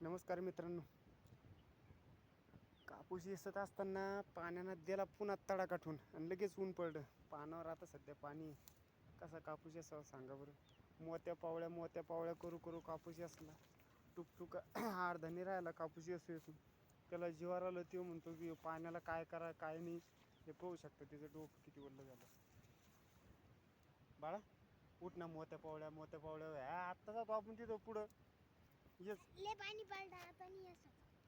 नमस्कार मित्रांनो. कापूस येसत असताना पाण्यानं दिला पुन्हा तडा काठून आणि लगेच ऊन पडलं. पानावर आता सध्या पाणी कसा कापूस यासावा सांगा बरं. मोत्या पावळ्या मोत्या पावळ्या करू करू कापूस असला टुकटुक अर्धानी राहिला कापूस असू येतो त्याला जीवार आलं तो म्हणतो की पाण्याला काय करा काय नाही. हे पाहू शकतं त्याचं डोकं किती ओढलं झालं. बाळा उठ ना मोत्या पावळ्या मोत्या पावळ्या. आत्ता जातो आपण तिथं पुढं. येस. ले पाणी नाही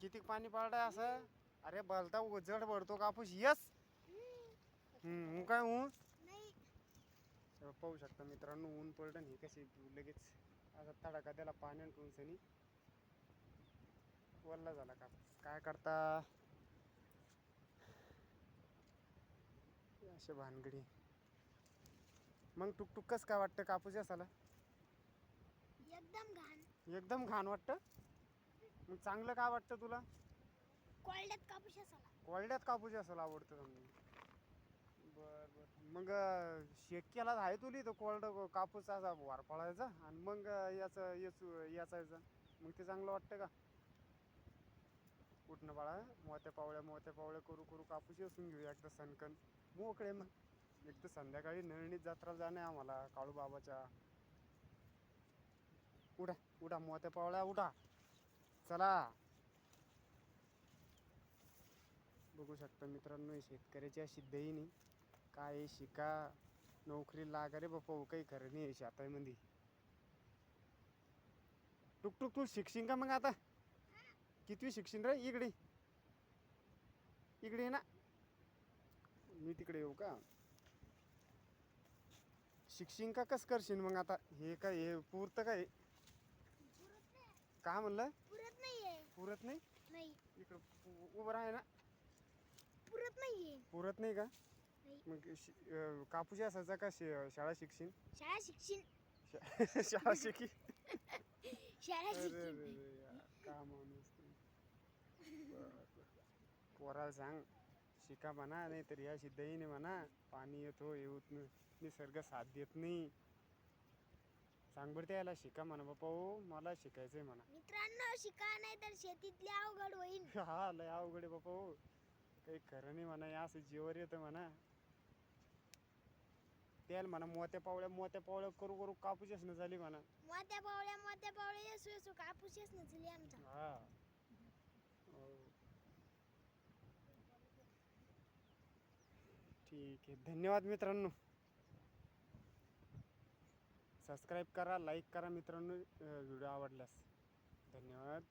किती पाणी पाडताय असं? अरे बलता जड भरतो कापूस. यस. हम्म ऊन काय ऊन? नाही. पाहू शकता मित्रांनो ऊन पडलं आणि हे कसे लगेच. असा तडाखा त्याला पाण्यान टुंचणी वल्ला झाला कापूस. काय करता? असे भानगडी. मग टुकटुक कस काय वाटतं कापूस असाला एकदम घाण. एकदम घाण वाटतं. मग चांगलं काय वाटतं तुला? कोळड्यात कापूस असाला कोरड्यात कापूस असेल आवडतं समजा बर बर. मग अं, शेक केला आहे तुली तो कोरड कापूस असा वारफळायचा आणि मग याचं याच याचायचं. मग ते चांगलं वाटतं का? उठणं बाळा मोत्या पावळ्या मोत्या पावळ्या करू करू कापूस येसून घेऊ एकदा सणकण मोकळे मग. एक तर संध्याकाळी नळणीत जत्रा जाणे आम्हाला काळू बाबाच्या उठा उठा मोत्या पावळ्या उठा चला. बघू शकता मित्रांनो शेतकऱ्याची अशी नाही काय शिका. नोकरी लागा रे बापा हो काही खरं नाही आहे शेतामध्ये. टुक टुक तू शिक्षिन का मग आता? कितवी शिकशील रे? इकडे. इकडे ये ना. मी तिकडे येऊ का? शिक्षिन का? कस करशील मग आता? हे काय हे पुरतं काय? का म्हणलं? पुरत नाहीये. पुरत नाही? नाही. इकडं उ- उभं राहा ना. पुरत नाहीये. पुरत नाही का? नाही. मग शि- अं, कापूस असायचा का शि- शाळा शिकशील? शाळा शिक्षण शा- शाळा शिकी. शाळा अरे शिक्षण रे यार, का माणूस तू. बरं, बरं. पोराला सांग शिका म्हणा नाही तर या सिद्धही म्हणा पाणी येतो येऊत न- निसर्ग साथ देत नाही. सांग बरं त्याला शिका म्हणा बापा हो मला शिकायचंय म्हणा. मित्रांनो शिका नाही तर शेतीतले अवघड होईल हा लय अवघड आहे बापा हो. काही खरं नाही म्हणा या असं जीवर येतं म्हणा. त्याला म्हणा मोत्या पावळ्या मोत्या पावळ्या करू करू कापूसच न झाली म्हणा. मोत्या पावळ्या मोत्या पावळ्या येसू येसू कापूस येस नचली आमचा. हा. हो. ठीक आहे धन्यवाद मित्रांनो. सबस्क्राईब करा लाईक करा मित्रांनो. व्हिडिओ आवडल्यास. धन्यवाद.